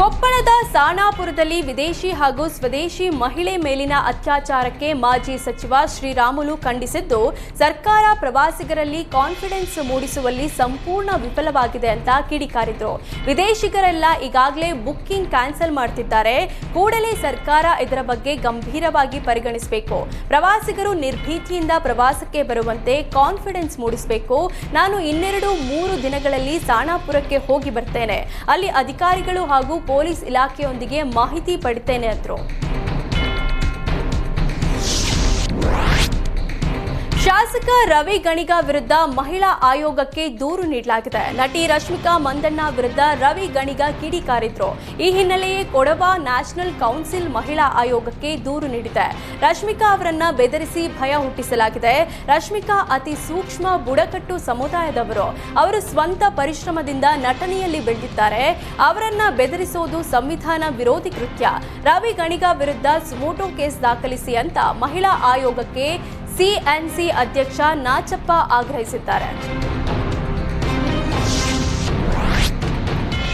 ಕೊಪ್ಪಳದ ಸಾಣಾಪುರದಲ್ಲಿ ವಿದೇಶಿ ಹಾಗೂ ಸ್ವದೇಶಿ ಮಹಿಳೆ ಮೇಲಿನ ಅತ್ಯಾಚಾರಕ್ಕೆ ಮಾಜಿ ಸಚಿವ ಶ್ರೀರಾಮುಲು ಖಂಡಿಸಿದ್ದು, ಸರ್ಕಾರ ಪ್ರವಾಸಿಗರಲ್ಲಿ ಕಾನ್ಫಿಡೆನ್ಸ್ ಮೂಡಿಸುವಲ್ಲಿ ಸಂಪೂರ್ಣ ವಿಫಲವಾಗಿದೆ ಅಂತ ಕಿಡಿಕಾರಿದ್ರು. ವಿದೇಶಿಗರೆಲ್ಲ ಈಗಾಗಲೇ ಬುಕ್ಕಿಂಗ್ ಕ್ಯಾನ್ಸಲ್ ಮಾಡ್ತಿದ್ದಾರೆ. ಕೂಡಲೇ ಸರ್ಕಾರ ಇದರ ಬಗ್ಗೆ ಗಂಭೀರವಾಗಿ ಪರಿಗಣಿಸಬೇಕು. ಪ್ರವಾಸಿಗರು ನಿರ್ಭೀತಿಯಿಂದ ಪ್ರವಾಸಕ್ಕೆ ಬರುವಂತೆ ಕಾನ್ಫಿಡೆನ್ಸ್ ಮೂಡಿಸಬೇಕು. ನಾನು ಇನ್ನೆರಡು ಮೂರು ದಿನಗಳಲ್ಲಿ ಸಾಣಾಪುರಕ್ಕೆ ಹೋಗಿ ಬರ್ತೇನೆ. ಅಲ್ಲಿ ಅಧಿಕಾರಿಗಳು ಹಾಗೂ ಪೊಲೀಸ್ ಇಲಾಖೆಯೊಂದಿಗೆ ಮಾಹಿತಿ ಪಡಿತೇನೆ ಅಂದ್ರು. ಶಾಸಕ ರವಿ ಗಣಿಗ ವಿರುದ್ಧ ಮಹಿಳಾ ಆಯೋಗಕ್ಕೆ ದೂರು ನೀಡಲಾಗಿದೆ. ನಟಿ ರಶ್ಮಿಕಾ ಮಂದಣ್ಣ ವಿರುದ್ಧ ರವಿ ಗಣಿಗ ಕಿಡಿಕಾರಿದ್ರು ಈ ಹಿನ್ನೆಲೆಯೇ ಕೊಡವ ನ್ಯಾಷನಲ್ ಕೌನ್ಸಿಲ್ ಮಹಿಳಾ ಆಯೋಗಕ್ಕೆ ದೂರು ನೀಡಿದೆ. ರಶ್ಮಿಕಾ ಅವರನ್ನ ಬೆದರಿಸಿ ಭಯ ಹುಟ್ಟಿಸಲಾಗಿದೆ. ರಶ್ಮಿಕಾ ಅತಿ ಸೂಕ್ಷ್ಮ ಬುಡಕಟ್ಟು ಸಮುದಾಯದವರು. ಅವರು ಸ್ವಂತ ಪರಿಶ್ರಮದಿಂದ ನಟನೆಯಲ್ಲಿ ಬೆಳೆದಿದ್ದಾರೆ. ಅವರನ್ನ ಬೆದರಿಸೋದು ಸಂವಿಧಾನ ವಿರೋಧಿ ಕೃತ್ಯ. ರವಿ ಗಣಿಗ ವಿರುದ್ಧ ಸುಮೋಟೋ ಕೇಸ್ ದಾಖಲಿಸಿ ಅಂತ ಮಹಿಳಾ ಆಯೋಗಕ್ಕೆ ಸಿಎನ್ಸಿ ಅಧ್ಯಕ್ಷ ನಾಚಪ್ಪ ಆಗ್ರಹಿಸಿದ್ದಾರೆ.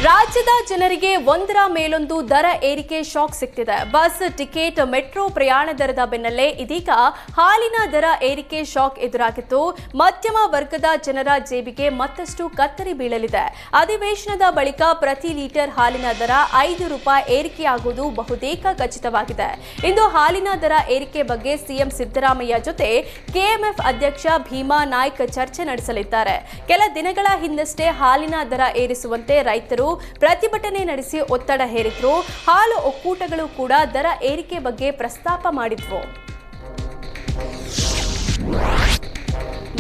ರಾಜ್ಯದ ಜನರಿಗೆ ಒಂದರ ಮೇಲೊಂದು ದರ ಏರಿಕೆ ಶಾಕ್ ಸಿಗ್ತಿದೆ ಬಸ್, ಟಿಕೆಟ್, ಮೆಟ್ರೋ ಪ್ರಯಾಣ ದರದ ಬೆನ್ನಲ್ಲೇ ಇದೀಗ ಹಾಲಿನ ದರ ಏರಿಕೆ ಶಾಕ್ ಎದುರಾಗಿತ್ತು ಮಧ್ಯಮ ವರ್ಗದ ಜನರ ಜೇಬಿಗೆ ಮತ್ತಷ್ಟು ಕತ್ತರಿ ಬೀಳಲಿದೆ. ಅಧಿವೇಶನದ ಬಳಿಕ ಪ್ರತಿ ಲೀಟರ್ ಹಾಲಿನ ದರ ಐದು ರೂಪಾಯಿ ಏರಿಕೆಯಾಗುವುದು ಬಹುತೇಕ ಖಚಿತವಾಗಿದೆ. ಇಂದು ಹಾಲಿನ ದರ ಏರಿಕೆ ಬಗ್ಗೆ ಸಿಎಂ ಸಿದ್ದರಾಮಯ್ಯ ಜೊತೆ ಕೆಎಂಎಫ್ ಅಧ್ಯಕ್ಷ ಭೀಮಾ ನಾಯ್ಕ ಚರ್ಚೆ ನಡೆಸಲಿದ್ದಾರೆ. ಕೆಲ ದಿನಗಳ ಹಿಂದಷ್ಟೇ ಹಾಲಿನ ದರ ಏರಿಸುವಂತೆ ರೈತರು ಪ್ರತಿಭಟನೆ ನಡೆಸಿ ಒತ್ತಡ ಹೇರಿದ್ರು. ಹಾಲು ಒಕ್ಕೂಟಗಳು ಕೂಡ ದರ ಏರಿಕೆ ಬಗ್ಗೆ ಪ್ರಸ್ತಾಪ ಮಾಡಿದ್ವು.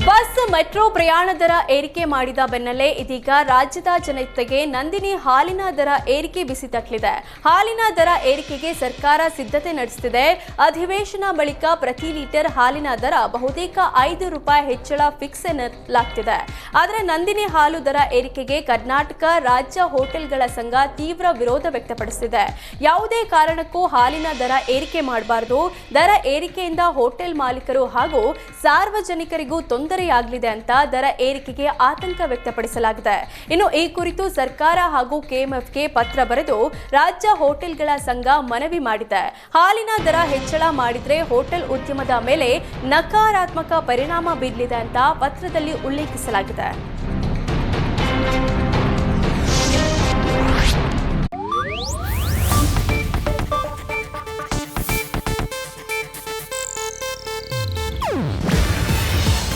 ಬಸ್, ಮೆಟ್ರೋ ಪ್ರಯಾಣ ದರ ಏರಿಕೆ ಮಾಡಿದ ಬೆನ್ನಲ್ಲೇ ಇದೀಗ ರಾಜ್ಯದ ಜನತೆಗೆ ನಂದಿನಿ ಹಾಲಿನ ದರ ಏರಿಕೆ ಬಿಸಿ ತಟ್ಟಲಿದೆ ಹಾಲಿನ ದರ ಏರಿಕೆಗೆ ಸರ್ಕಾರ ಸಿದ್ಧತೆ ನಡೆಸುತ್ತಿದೆ ಅಧಿವೇಶನ ಬಳಿಕ ಪ್ರತಿ ಲೀಟರ್ ಹಾಲಿನ ದರ ಬಹುತೇಕ ಐದು ರೂಪಾಯಿ ಹೆಚ್ಚಳ ಫಿಕ್ಸ್ ಎನ್ನಲಾಗ್ತಿದೆ. ಆದರೆ ನಂದಿನಿ ಹಾಲು ದರ ಏರಿಕೆಗೆ ಕರ್ನಾಟಕ ರಾಜ್ಯ ಹೋಟೆಲ್ಗಳ ಸಂಘ ತೀವ್ರ ವಿರೋಧ ವ್ಯಕ್ತಪಡಿಸಿದೆ ಯಾವುದೇ ಕಾರಣಕ್ಕೂ ಹಾಲಿನ ದರ ಏರಿಕೆ ಮಾಡಬಾರದು. ದರ ಏರಿಕೆಯಿಂದ ಹೋಟೆಲ್ ಮಾಲೀಕರು ಹಾಗೂ ಸಾರ್ವಜನಿಕರಿಗೂ ತೊಂದರೆಯಾಗಲಿದೆ ಅಂತ ದರ ಏರಿಕೆಗೆ ಆತಂಕ ವ್ಯಕ್ತಪಡಿಸಲಾಗಿದೆ. ಇನ್ನು ಈ ಕುರಿತು ಸರ್ಕಾರ ಹಾಗೂ ಕೆಎಂಎಫ್ಗೆ ಪತ್ರ ಬರೆದು ರಾಜ್ಯ ಹೋಟೆಲ್ಗಳ ಸಂಘ ಮನವಿ ಮಾಡಿದೆ. ಹಾಲಿನ ದರ ಹೆಚ್ಚಳ ಮಾಡಿದ್ರೆ ಹೋಟೆಲ್ ಉದ್ಯಮದ ಮೇಲೆ ನಕಾರಾತ್ಮಕ ಪರಿಣಾಮ ಬೀರಲಿದೆ ಅಂತ ಪತ್ರದಲ್ಲಿ ಉಲ್ಲೇಖಿಸಲಾಗಿದೆ.